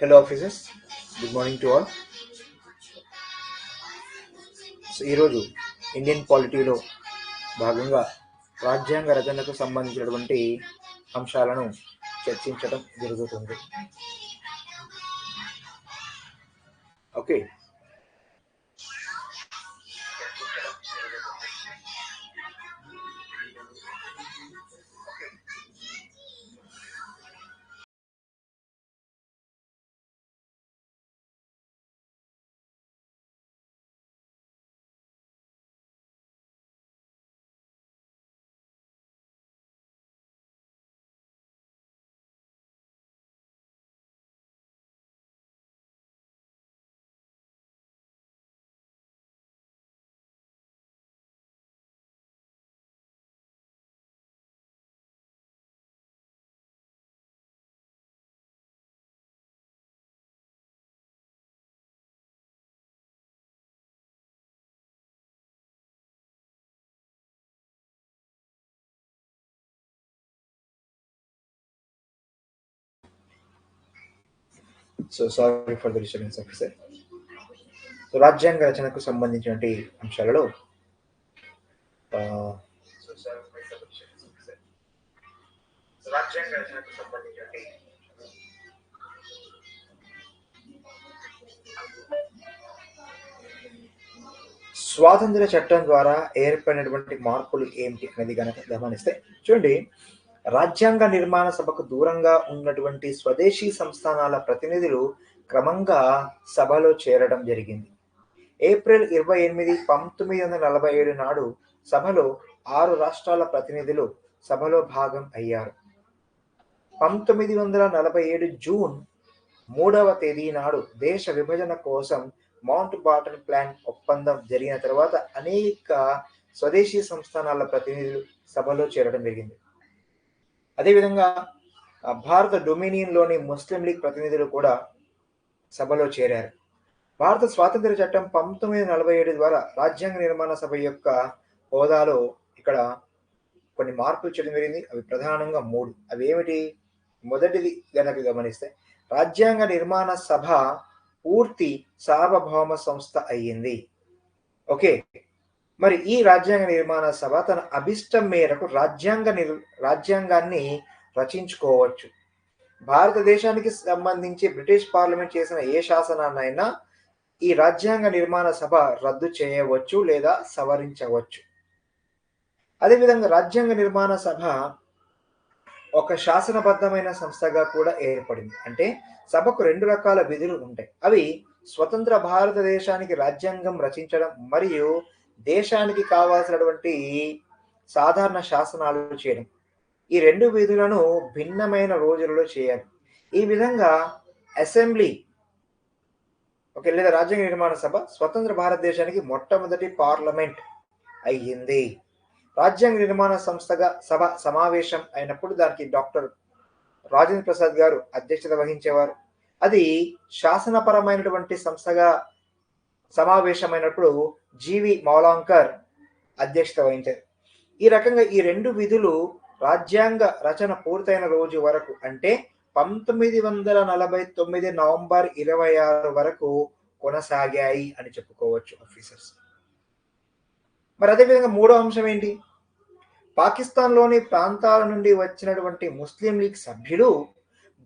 Hello officers good morning to all so ఈరోజు Indian పాలిటీలో భాగంగా రాజ్యాంగ రచనకు సంబంధించినటువంటి అంశాలను చర్చించడం జరుగుతుంది. Okay so sorry for the disturbance officer so రాజ్యాంగ రచనకు సంబంధించినటువంటి అంశాలలో ఆ, రాజ్యాంగ రచనకు సంబంధించినటువంటి స్వాతంత్ర చట్టం ద్వారా ఏర్పడినటువంటి మార్పులు ఏమిటి అనేది గనక గమనిస్తే చూడండి రాజ్యాంగ నిర్మాణ సభకు దూరంగా ఉన్నటువంటి స్వదేశీ సంస్థానాల ప్రతినిధులు క్రమంగా సభలో చేరడం జరిగింది. ఏప్రిల్ ఇరవై ఎనిమిది పంతొమ్మిది వందల నలభై ఏడు నాడు సభలో ఆరు రాష్ట్రాల ప్రతినిధులు సభలో భాగం అయ్యారు. పంతొమ్మిది వందల నలభై ఏడు జూన్ మూడవ తేదీ నాడు దేశ విభజన కోసం మౌంట్ బాటన్ ప్లాన్ ఒప్పందం జరిగిన తర్వాత అనేక స్వదేశీ సంస్థానాల ప్రతినిధులు సభలో చేరడం జరిగింది. అదేవిధంగా భారత డొమినియన్లోని ముస్లిం లీగ్ ప్రతినిధులు కూడా సభలో చేరారు. భారత స్వాతంత్ర చట్టం పంతొమ్మిది నలభై ఏడు ద్వారా రాజ్యాంగ నిర్మాణ సభ యొక్క హోదాలో ఇక్కడ కొన్ని మార్పులు చేయడం జరిగింది. అవి ప్రధానంగా మూడు. అవి ఏమిటి? మొదటిది గనక గమనిస్తే రాజ్యాంగ నిర్మాణ సభ పూర్తి సార్వభౌమ సంస్థ అయ్యింది. ఓకే. మరి ఈ రాజ్యాంగ నిర్మాణ సభ తన అభిష్టం మేరకు రాజ్యాంగ నిర్ రాజ్యాంగాన్ని రచించుకోవచ్చు. భారతదేశానికి సంబంధించి బ్రిటిష్ పార్లమెంట్ చేసిన ఏ శాసనాన్నైనా ఈ రాజ్యాంగ నిర్మాణ సభ రద్దు చేయవచ్చు లేదా సవరించవచ్చు. అదేవిధంగా రాజ్యాంగ నిర్మాణ సభ ఒక శాసనబద్ధమైన సంస్థగా కూడా ఏర్పడింది. అంటే సభకు రెండు రకాల విధులు ఉంటాయి. అవి స్వతంత్ర భారతదేశానికి రాజ్యాంగం రచించడం మరియు దేశానికి కావాల్సినటువంటి సాధారణ శాసనాలు చేయడం. ఈ రెండు విధులను భిన్నమైన రోజులలో చేయాలి. ఈ విధంగా అసెంబ్లీ ఓకే లేదా రాజ్యాంగ నిర్మాణ సభ స్వతంత్ర భారతదేశానికి మొట్టమొదటి పార్లమెంట్ అయ్యింది. రాజ్యాంగ నిర్మాణ సంస్థగా సభ సమావేశం అయినప్పుడు దానికి డాక్టర్ రాజేంద్ర ప్రసాద్ గారు అధ్యక్షత వహించేవారు. అది శాసనపరమైనటువంటి సంస్థగా సమావేశమైనప్పుడు జీవి మౌలాంకర్ అధ్యక్షత వహించారు. ఈ రకంగా ఈ రెండు విధులు రాజ్యాంగ రచన పూర్తయిన రోజు వరకు అంటే పంతొమ్మిది వందల నలభై తొమ్మిది నవంబర్ ఇరవై ఆరు వరకు కొనసాగాయి అని చెప్పుకోవచ్చు ఆఫీసర్స్. మరి అదేవిధంగా మూడో అంశం ఏంటి? పాకిస్తాన్లోని ప్రాంతాల నుండి వచ్చినటువంటి ముస్లిం లీగ్ సభ్యులు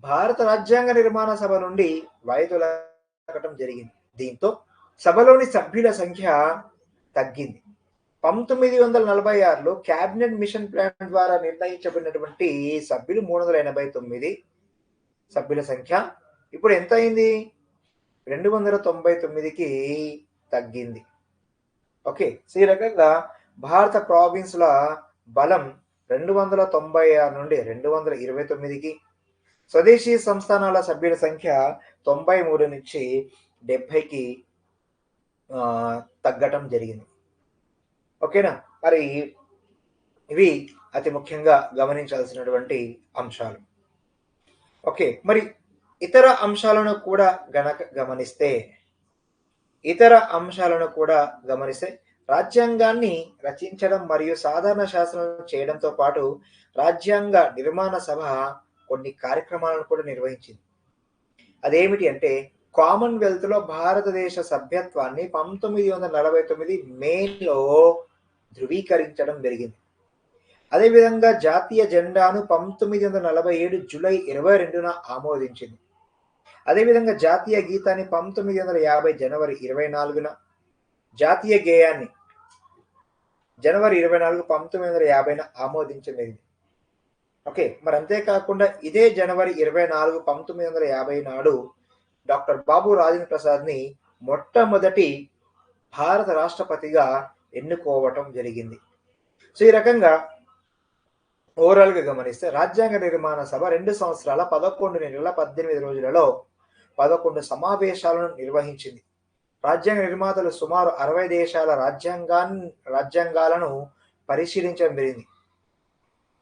భారత రాజ్యాంగ నిర్మాణ సభ నుండి వైదొలగటం జరిగింది. దీంతో సభలోని సభ్యుల సంఖ్య తగ్గింది. పంతొమ్మిది వందల నలభై ఆరులో క్యాబినెట్ మిషన్ ప్లాన్ ద్వారా నిర్ణయించబడినటువంటి సభ్యులు మూడు వందల ఎనభై తొమ్మిది సభ్యుల సంఖ్య. ఇప్పుడు ఎంత అయింది? రెండు వందల తొంభై తొమ్మిదికి తగ్గింది. ఓకే సో ఈ రకంగా భారత ప్రావిన్స్ల బలం రెండు వందల తొంభై ఆరు నుండి రెండు వందల ఇరవై తొమ్మిదికి స్వదేశీ సంస్థానాల సభ్యుల సంఖ్య తొంభై మూడు నుంచి డెబ్బైకి తగ్గటం జరిగింది. ఓకేనా? మరి ఇవి అతి ముఖ్యంగా గమనించాల్సినటువంటి అంశాలు. ఓకే మరి ఇతర అంశాలను కూడా గనక గమనిస్తే ఇతర అంశాలను కూడా గమనిస్తే రాజ్యాంగాన్ని రచించడం మరియు సాధారణ శాసనం చేయడంతో పాటు రాజ్యాంగ నిర్మాణ సభ కొన్ని కార్యక్రమాలను కూడా నిర్వహించింది. అదేమిటి అంటే కామన్వెల్త్లో భారతదేశ సభ్యత్వాన్ని పంతొమ్మిది వందల నలభై తొమ్మిది మేలో ధృవీకరించడం జరిగింది. అదేవిధంగా జాతీయ జెండాను పంతొమ్మిది వందల నలభై ఏడు జూలై ఇరవై రెండున ఆమోదించింది. అదేవిధంగా జాతీయ గీతాన్ని పంతొమ్మిది వందల యాభై జనవరి ఇరవై నాలుగున జాతీయ గేయాన్ని జనవరి ఇరవై నాలుగు పంతొమ్మిది వందల యాభైన ఆమోదించలేదు ఓకే మరి అంతేకాకుండా ఇదే జనవరి ఇరవై నాలుగు పంతొమ్మిది వందల యాభై నాడు డాక్టర్ బాబు రాజేంద్ర ప్రసాద్ని మొట్టమొదటి భారత రాష్ట్రపతిగా ఎన్నుకోవటం జరిగింది. సో ఈ రకంగా ఓవరాల్గా గమనిస్తే రాజ్యాంగ నిర్మాణ సభ రెండు సంవత్సరాల పదకొండు నెలల పద్దెనిమిది రోజులలో పదకొండు సమావేశాలను నిర్వహించింది. రాజ్యాంగ నిర్మాతలు సుమారు అరవై దేశాల రాజ్యాంగాన్ని రాజ్యాంగాలను పరిశీలించడం జరిగింది.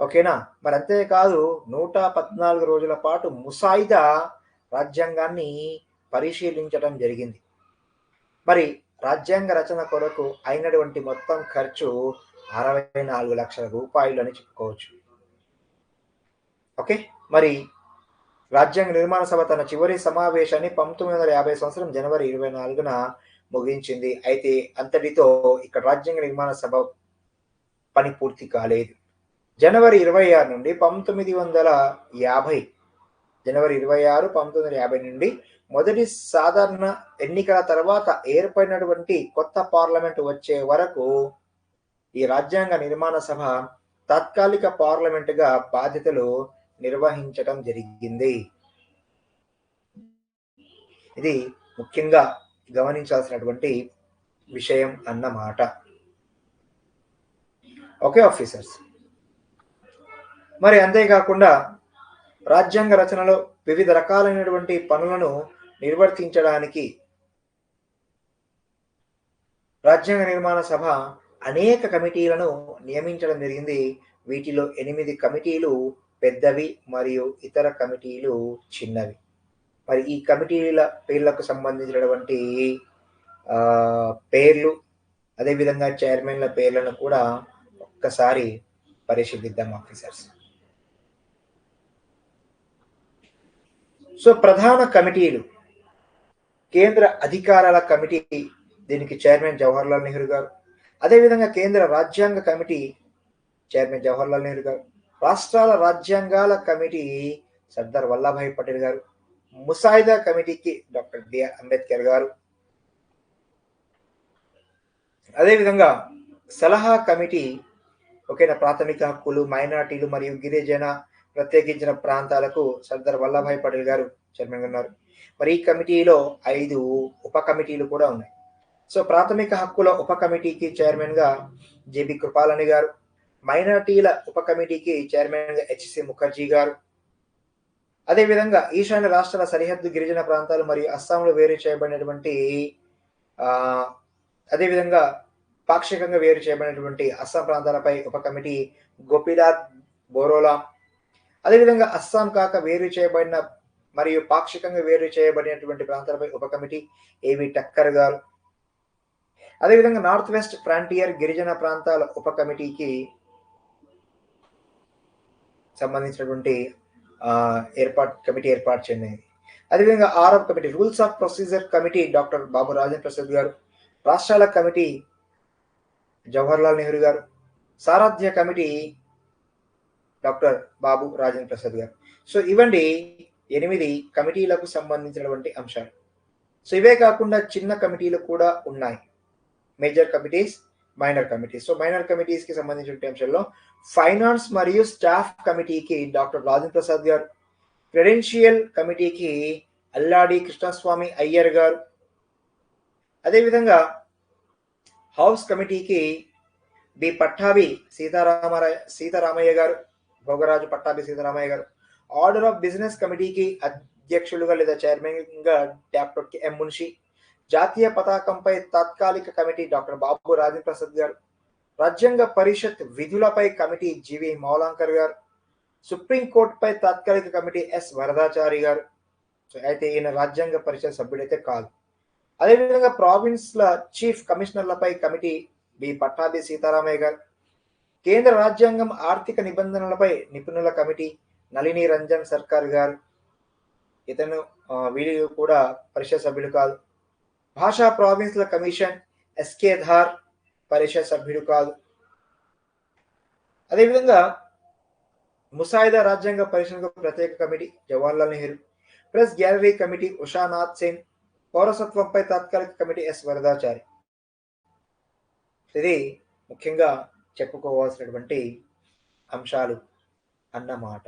ఓకేనా? మరి అంతేకాదు నూట పద్నాలుగు రోజుల పాటు ముసాయిదా రాజ్యాంగాన్ని పరిశీలించడం జరిగింది. మరి రాజ్యాంగ రచన కొరకు అయినటువంటి మొత్తం ఖర్చు అరవై నాలుగు లక్షల రూపాయలు అని చెప్పుకోవచ్చు. ఓకే? మరి రాజ్యాంగ నిర్మాణ సభ తన చివరి సమావేశాన్ని పంతొమ్మిది వందల యాభై సంవత్సరం జనవరి ఇరవై నాలుగున ముగించింది. అయితే అంతటితో ఇక్కడ రాజ్యాంగ నిర్మాణ సభ పని పూర్తి కాలేదు. జనవరి ఇరవై ఆరు నుండి పంతొమ్మిది వందల యాభై జనవరి ఇరవై ఆరు పంతొమ్మిది వందల యాభై నుండి మొదటి సాధారణ ఎన్నికల తర్వాత ఏర్పడినటువంటి కొత్త పార్లమెంట్ వచ్చే వరకు ఈ రాజ్యాంగ నిర్మాణ సభ తాత్కాలిక పార్లమెంటుగా బాధ్యతలు నిర్వహించటం జరిగింది. ఇది ముఖ్యంగా గమనించాల్సినటువంటి విషయం అన్నమాట. Okay officers. మరి అంతేకాకుండా రాజ్యాంగ రచనలో వివిధ రకాలైనటువంటి పనులను నిర్వర్తించడానికి రాజ్యాంగ నిర్మాణ సభ అనేక కమిటీలను నియమించడం జరిగింది. వీటిలో ఎనిమిది కమిటీలు పెద్దవి మరియు ఇతర కమిటీలు చిన్నవి. మరి ఈ కమిటీల పేర్లకు సంబంధించినటువంటి పేర్లు అదేవిధంగా చైర్మన్ల పేర్లను కూడా ఒక్కసారి పరిశీలిద్దాం ఆఫీసర్స్. సో ప్రధాన కమిటీలు కేంద్ర అధికారాల కమిటీ దీనికి చైర్మన్ జవహర్లాల్ నెహ్రూ గారు. అదేవిధంగా కేంద్ర రాజ్యాంగ కమిటీ చైర్మన్ జవహర్లాల్ నెహ్రూ గారు. రాష్ట్రాల రాజ్యాంగాల కమిటీ సర్దార్ వల్లభాయ్ పటేల్ గారు. ముసాయిదా కమిటీకి డాక్టర్ బిఆర్ అంబేద్కర్ గారు. అదేవిధంగా సలహా కమిటీ ఓకేనా ప్రాథమిక హక్కులు మైనార్టీలు మరియు గిరిజన ప్రత్యేకించిన ప్రాంతాలకు సర్దార్ వల్లభాయ్ పటేల్ గారు చైర్మన్ ఉన్నారు. మరి ఈ కమిటీలో ఐదు ఉప కమిటీలు కూడా ఉన్నాయి. సో ప్రాథమిక హక్కుల ఉప కమిటీకి చైర్మన్గా జేబి కృపాలని గారు మైనార్టీల ఉప కమిటీకి చైర్మన్గా హెచ్సి ముఖర్జీ గారు. అదేవిధంగా ఈశాన్య రాష్ట్రాల సరిహద్దు గిరిజన ప్రాంతాలు మరియు అస్సాంలో వేరు చేయబడినటువంటి అదేవిధంగా పాక్షికంగా వేరు చేయబడినటువంటి అస్సాం ప్రాంతాలపై ఉప కమిటీ గోపీనాథ్ బోరోలా అదేవిధంగా అస్సాం కాక వేరు చేయబడిన మరియు పాక్షికంగా వేరు చేయబడినటువంటి ప్రాంతాలపై ఉప కమిటీ ఏవి టక్కర్ గారు. అదేవిధంగా నార్త్ వెస్ట్ ఫ్రాంటియర్ గిరిజన ప్రాంతాల ఉప కమిటీకి సంబంధించినటువంటి ఏర్పాటు కమిటీ ఏర్పాటు చెందింది అదేవిధంగా ఆరవ committee rules of procedure committee doctor Babu Rajendra Prasad గారు రాష్ట్రాల కమిటీ జవహర్లాల్ నెహ్రూ గారు సారథ్య కమిటీ డాక్టర్ బాబు రాజేంద్ర ప్రసాద్ గారు. సో ఇవండి ఎనిమిది కమిటీలకు సంబంధించినటువంటి అంశాలు. సో ఇవే కాకుండా చిన్న కమిటీలు కూడా ఉన్నాయి. Major committees minor committees. So minor కమిటీస్కి సంబంధించిన అంశాల్లో ఫైనాన్స్ మరియు స్టాఫ్ కమిటీకి డాక్టర్ రాజేంద్ర ప్రసాద్ గారు క్రెడెన్షియల్ కమిటీకి అల్లాడి కృష్ణస్వామి అయ్యర్ గారు అదేవిధంగా హౌస్ కమిటీకి బి పట్టాభి సీతారామరాయ సీతారామయ్య గారు భోగరాజు పట్టాభి సీతారామయ్య గారు ఆర్డర్ ఆఫ్ బిజినెస్ కమిటీకి అధ్యక్షులుగా లేదా చైర్మన్గా డాక్టర్ ఎం మున్షి జాతీయ పతాకంపై తాత్కాలిక కమిటీ డాక్టర్ బాబు రాజేంద్ర ప్రసాద్ గారు రాజ్యాంగ పరిషత్ విధులపై కమిటీ జివి మౌలాంకర్ గారు సుప్రీంకోర్టుపై తాత్కాలిక కమిటీ ఎస్ వరదాచారి గారు సో అయితే ఈయన రాజ్యాంగ పరిషత్ సభ్యుడైతే కాదు అదేవిధంగా ప్రావిన్స్ల చీఫ్ కమిషనర్లపై కమిటీ బి పట్టాభి సీతారామయ్య గారు కేంద్ర రాజ్యాంగం ఆర్థిక నిబంధనలపై నిపుణుల కమిటీ నళిని రంజన్ సర్కార్ గారు ఇతను వీడియో వీళ్ళు కూడా పరిషత్ సభ్యుడు కాదు. భాషా ప్రావిన్స్ల కమిషన్ ఎస్కే ధార్ పరిషత్ సభ్యుడు కాదు. అదేవిధంగా ముసాయిదా రాజ్యాంగ పరిషత్కు ప్రత్యేక committee Jawaharlal Nehru press gallery committee Ushanath Sen పౌరసత్వంపై తాత్కాలిక కమిటీ ఎస్ వరదాచారి. ఇది ముఖ్యంగా చెప్పుకోవాల్సినటువంటి అంశాలు అన్నమాట.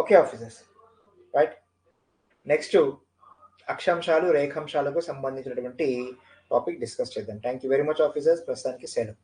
ఓకే ఆఫీసర్స్ రైట్ నెక్స్ట్ అక్షాంశాలు రేఖాంశాలకు సంబంధించినటువంటి టాపిక్ డిస్కస్ చేద్దాం. Thank you very much officers ప్రస్తుతానికి సెలవు.